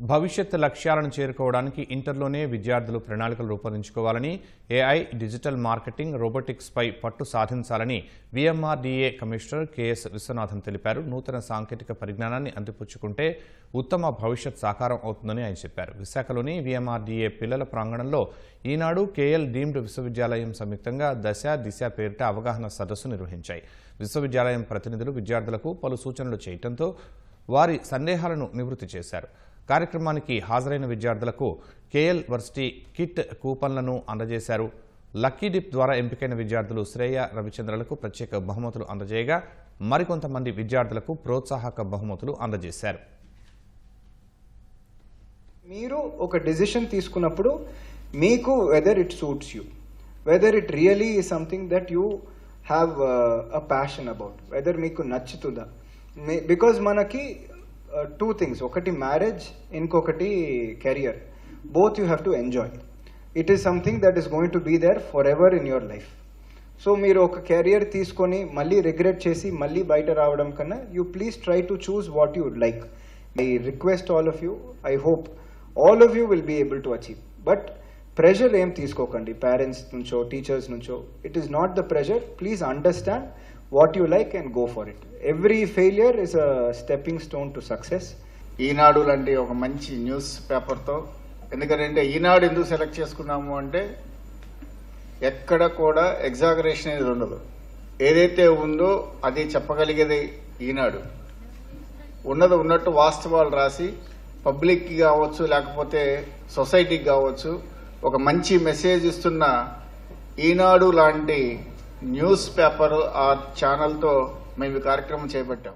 భవిష్యత్ లక్ష్యాలను చేరుకోవడానికి ఇంటర్లోనే విద్యార్థులు ప్రణాళికలు రూపొందించుకోవాలని ఏఐ డిజిటల్ మార్కెటింగ్ రోబోటిక్స్పై పట్టు సాధించాలని విఎంఆర్డీఏ కమిషనర్ కెఎస్ విశ్వనాథన్ తెలిపారు. నూతన సాంకేతిక పరిజ్ఞానాన్ని అందిపుచ్చుకుంటే ఉత్తమ భవిష్యత్ సాకారం అవుతుందని ఆయన చెప్పారు. విశాఖలోని విఎంఆర్డీఏ పిల్లల ప్రాంగణంలో ఈనాడు కేఎల్ డీమ్డ్ విశ్వవిద్యాలయం సంయుక్తంగా దశ దిశ పేరిట అవగాహన సదస్సు నిర్వహించాయి. విశ్వవిద్యాలయం ప్రతినిధులు విద్యార్థులకు పలు సూచనలు చేయడంతో వారి సందేహాలను నివృత్తి చేశారు. కార్యక్రమానికి హాజరైన విద్యార్థులకు కేఎల్ వర్సిటీ కిట్ కూపన్లను అందజేశారు. లక్కీ డిప్ ద్వారా ఎంపికైన విద్యార్థులు శ్రేయ రవిచంద్రలకు ప్రత్యేక బహుమతులు అందజేయగా మరికొంతమంది విద్యార్థులకు ప్రోత్సాహక బహుమతులు అందజేశారు. మీరు ఒక డెసిషన్ తీసుకున్నప్పుడు మీకు whether it suits you whether it really is something that you have a passion about whether మీకు నచ్చుతుందా. బికాజ్ మనకి టూ థింగ్స్ ఒకటి మ్యారేజ్ ఇంకొకటి career both you have to enjoy it is something that is going to be there forever in your life so మీరు ఒక career తీసుకొని మళ్ళీ regret చేసి మళ్ళీ బయట రావడం కన్నా you please try to choose what you like I request all of you I hope all of you will be able to achieve but pressure ఏం తీసుకోకండి. పేరెంట్స్ నుంచో టీచర్స్ నుంచో it is not the pressure please understand what you like and go for it every failure is a stepping stone to success Eenadu లాంటి ఒక మంచి news పేపర్తో. ఎందుకంటే ఈనాడు ఎందుకు సెలెక్ట్ చేసుకున్నాము అంటే ఎక్కడ కూడా ఎగ్జాగరేషన్ అనేది ఉండదు. ఏదైతే ఉందో అది చెప్పగలిగేది ఈనాడు. ఉన్నది ఉన్నట్టు వాస్తవాలు రాసి పబ్లిక్కి కావచ్చు లేకపోతే సొసైటీకి కావచ్చు ఒక మంచి మెసేజ్ ఇస్తున్న ఈనాడు లాంటి న్యూస్ పేపర్ ఆ ఛానల్తో మేము ఈ కార్యక్రమం చేపట్టాం.